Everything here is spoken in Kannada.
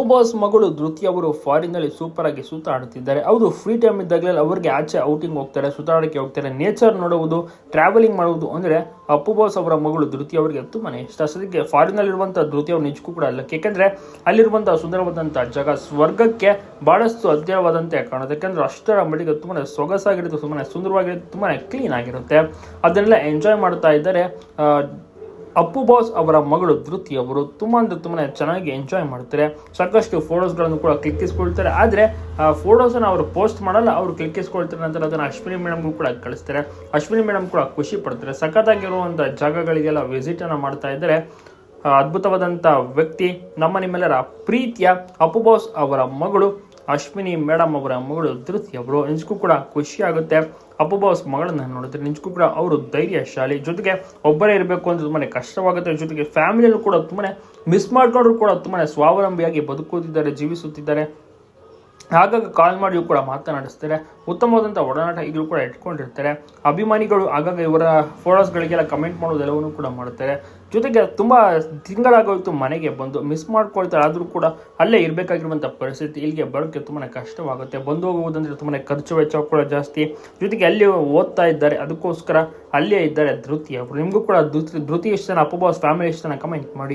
ಅಪ್ಪು ಬಾಸ್ ಮಗಳು ಧೃತಿ ಅವರು ಫಾರಿನ್ನಲ್ಲಿ ಸೂಪರ್ ಆಗಿ ಸುತ್ತಾಡುತ್ತಿದ್ದಾರೆ ಅವರು ಫ್ರೀ ಟೈಮ್ ಇದ್ದಾಗಲೇ ಅವರಿಗೆ ಆಚೆ ಔಟಿಂಗ್ ಹೋಗ್ತಾರೆ ಸುತ್ತಾಡಕ್ಕೆ ಹೋಗ್ತಾರೆ ನೇಚರ್ ನೋಡುವುದು ಟ್ರಾವೆಲಿಂಗ್ ಮಾಡುವುದು ಅಂದ್ರೆ ಅಪ್ಪು ಬಾಸ್ ಅವರ ಮಗಳು ಧೃತಿ ಅವರಿಗೆ ತುಂಬಾನೇ ಇಷ್ಟ. ಸದ್ಯಕ್ಕೆ ಫಾರಿನ್ ಇರುವಂತಹ ಧೃತಿ ಅವರು ನಿಜಕ್ಕೂ ಕೂಡ ಅಲ್ಲ ಏಕೆಂದರೆ ಅಲ್ಲಿರುವಂಥ ಸುಂದರವಾದಂಥ ಜಾಗ ಸ್ವರ್ಗಕ್ಕೆ ಬಹಳಷ್ಟು ಅಧ್ಯಯವಾದಂತೆ ಕಾಣುತ್ತೆ. ಯಾಕಂದ್ರೆ ಅಷ್ಟರ ಮಟ್ಟಿಗೆ ತುಂಬಾನೇ ಸೊಗಸಾಗಿರುತ್ತೆ, ತುಂಬಾನೇ ಸುಂದರವಾಗಿರುತ್ತೆ, ತುಂಬಾನೇ ಕ್ಲೀನ್ ಆಗಿರುತ್ತೆ. ಅದನ್ನೆಲ್ಲ ಎಂಜಾಯ್ ಮಾಡ್ತಾ ಇದ್ದಾರೆ ಅಪ್ಪು ಬಾಸ್ ಅವರ ಮಗಳು ಧೃತಿ ಅವರು ತುಂಬ ಅಂದ್ರೆ ತುಂಬಾ ಚೆನ್ನಾಗಿ ಎಂಜಾಯ್ ಮಾಡ್ತಾರೆ. ಸಾಕಷ್ಟು ಫೋಟೋಸ್ಗಳನ್ನು ಕೂಡ ಕ್ಲಿಕ್ಕಿಸ್ಕೊಳ್ತಾರೆ. ಆದರೆ, ಆ ಫೋಟೋಸನ್ನು ಅವರು ಪೋಸ್ಟ್ ಮಾಡಲ್ಲ, ಅವರು ಕ್ಲಿಕ್ಕಿಸ್ಕೊಳ್ತಾರೆ ನಂತರ ಅದನ್ನು ಅಶ್ವಿನಿ ಮೇಡಮ್ಗೂ ಕೂಡ ಕಳಿಸ್ತಾರೆ. ಅಶ್ವಿನಿ ಮೇಡಮ್ ಕೂಡ ಖುಷಿ ಪಡ್ತಾರೆ. ಸಖತ್ತಾಗಿರುವಂಥ ಜಾಗಗಳಿಗೆಲ್ಲ ವಿಸಿಟನ್ನು ಮಾಡ್ತಾ ಇದ್ದಾರೆ. ಅದ್ಭುತವಾದಂಥ ವ್ಯಕ್ತಿ, ನಮ್ಮ ನಿಮ್ಮೆಲ್ಲರ ಪ್ರೀತಿಯ ಅಪ್ಪು ಬಾಸ್ ಅವರ ಮಗಳು ಅಶ್ವಿನಿ ಮೇಡಮ್ ಅವರ ಮಗಳು ಧೃತಿ ಅವರು ನಿಜಕ್ಕೂ ಕೂಡ ಖುಷಿ ಆಗುತ್ತೆ ಅಪ್ಪು ಬಾಸ್ ಮಗಳನ್ನ ನೋಡಿದ್ರೆ ನಿಜಕ್ಕೂ ಕೂಡ ಅವರು ಧೈರ್ಯಶಾಲಿ. ಜೊತೆಗೆ ಒಬ್ಬರೇ ಇರಬೇಕು ಅಂತ ತುಂಬಾನೇ ಕಷ್ಟವಾಗುತ್ತೆ. ಜೊತೆಗೆ ಫ್ಯಾಮಿಲಿಯಲ್ಲೂ ಕೂಡ ತುಂಬಾನೇ ಮಿಸ್ ಮಾಡ್ಕೊಂಡ್ರು ಕೂಡ ತುಂಬಾನೇ ಸ್ವಾವಲಂಬಿಯಾಗಿ ಬದುಕುತ್ತಿದ್ದಾರೆ, ಜೀವಿಸುತ್ತಿದ್ದಾರೆ. ಆಗಾಗ ಕಾಲ್ ಮಾಡಿಯೂ ಕೂಡ ಮಾತನಾಡಿಸ್ತಾರೆ. ಉತ್ತಮವಾದಂಥ ಒಡನಾಟ ಈಗಲೂ ಕೂಡ ಇಟ್ಕೊಂಡಿರ್ತಾರೆ. ಅಭಿಮಾನಿಗಳು ಆಗಾಗ ಇವರ ಫೋಟೋಸ್ಗಳಿಗೆಲ್ಲ ಕಮೆಂಟ್ ಮಾಡೋದೆಲ್ಲವನ್ನೂ ಕೂಡ ಮಾಡ್ತಾರೆ ಜೊತೆಗೆ ತುಂಬ ತಿಂಗಳಾಗೋಯ್ತು ಮನೆಗೆ ಬಂದು ಮಿಸ್ ಮಾಡ್ಕೊಳ್ತಾರೆ ಆದರೂ ಕೂಡ ಅಲ್ಲೇ ಇರಬೇಕಾಗಿರುವಂಥ ಪರಿಸ್ಥಿತಿ ಇಲ್ಲಿಗೆ ಬರೋಕ್ಕೆ ತುಂಬಾ ಕಷ್ಟವಾಗುತ್ತೆ. ಬಂದು ಹೋಗುವುದಂದರೆ ತುಂಬಾ ಖರ್ಚು ವೆಚ್ಚ ಕೂಡ ಜಾಸ್ತಿ. ಜೊತೆಗೆ ಅಲ್ಲಿ ಓದ್ತಾ ಇದ್ದಾರೆ. ಅದಕ್ಕೋಸ್ಕರ ಅಲ್ಲೇ ಇದ್ದಾರೆ ಧೃತಿ ಅವರು. ನಿಮಗೂ ಕೂಡ ಧೃತಿ ಧೃತಿ ಎಷ್ಟು ಜನ ಅಪ್ಪ ಬಾಸ್ ಫ್ಯಾಮಿಲಿ ಎಷ್ಟು ಜನ ಕಮೆಂಟ್ ಮಾಡಿ.